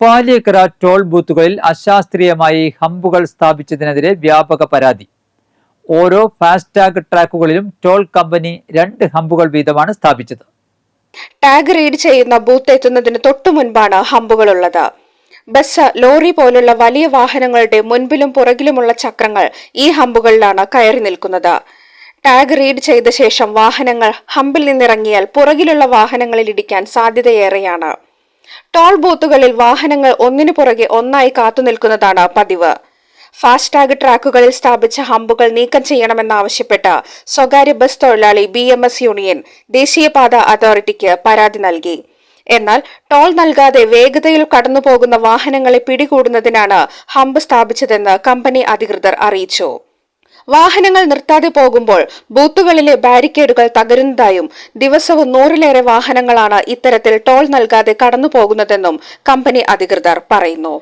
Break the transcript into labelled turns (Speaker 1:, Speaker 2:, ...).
Speaker 1: Paliyekkara toll ബൂത്തുകളിൽ അശാസ്ത്രീയമായി ഹമ്പുകൾ സ്ഥാപിച്ചതിനെതിരെ വ്യാപക പരാതി. ഓരോ ഫാസ്ടാഗ് ട്രാക്കുകളിലും ടോൾ കമ്പനി രണ്ട് ഹമ്പുകൾ വീതമാണ് സ്ഥാപിച്ചത്.
Speaker 2: ടാഗ് റീഡ് ചെയ്യുന്ന ബൂത്ത് എത്തുന്നതിന് തൊട്ടു മുൻപാണ് ഹമ്പുകൾ ഉള്ളത് ബസ് ലോറി പോലുള്ള വലിയ വാഹനങ്ങളുടെ മുൻപിലും പുറകിലുമുള്ള ചക്രങ്ങൾ ഈ ഹമ്പുകളിലാണ് കയറി നിൽക്കുന്നത്. ടാഗ് റീഡ് ചെയ്ത ശേഷം വാഹനങ്ങൾ ഹമ്പിൽ നിന്നിറങ്ങിയാൽ പുറകിലുള്ള വാഹനങ്ങളിൽ ഇടിക്കാൻ സാധ്യതയേറെയാണ്. ടോൾ ബൂത്തുകളിൽ വാഹനങ്ങൾ ഒന്നിനു പുറകെ ഒന്നായി കാത്തുനിൽക്കുന്നതാണ് പതിവ്. ഫാസ്ടാഗ് ട്രാക്കുകളിൽ സ്ഥാപിച്ച ഹമ്പുകൾ നീക്കം ചെയ്യണമെന്നാവശ്യപ്പെട്ട് സ്വകാര്യ ബസ് തൊഴിലാളി ബി എം എസ് യൂണിയൻ ദേശീയപാത അതോറിറ്റിക്ക് പരാതി നൽകി. എന്നാൽ ടോൾ നൽകാതെ വേഗതയിൽ കടന്നുപോകുന്ന വാഹനങ്ങളെ പിടികൂടുന്നതിനാണ് ഹമ്പ് സ്ഥാപിച്ചതെന്ന് കമ്പനി അധികൃതർ അറിയിച്ചു. വാഹനങ്ങൾ നിർത്താതെ പോകുമ്പോൾ ബൂത്തുകളിലെ ബാരിക്കേഡുകൾ തകരുന്നതായും ദിവസവും നൂറിലേറെ വാഹനങ്ങളാണ് ഇത്തരത്തിൽ ടോൾ നൽകാതെ കടന്നു പോകുന്നതെന്നും കമ്പനി അധികൃതർ പറയുന്നു.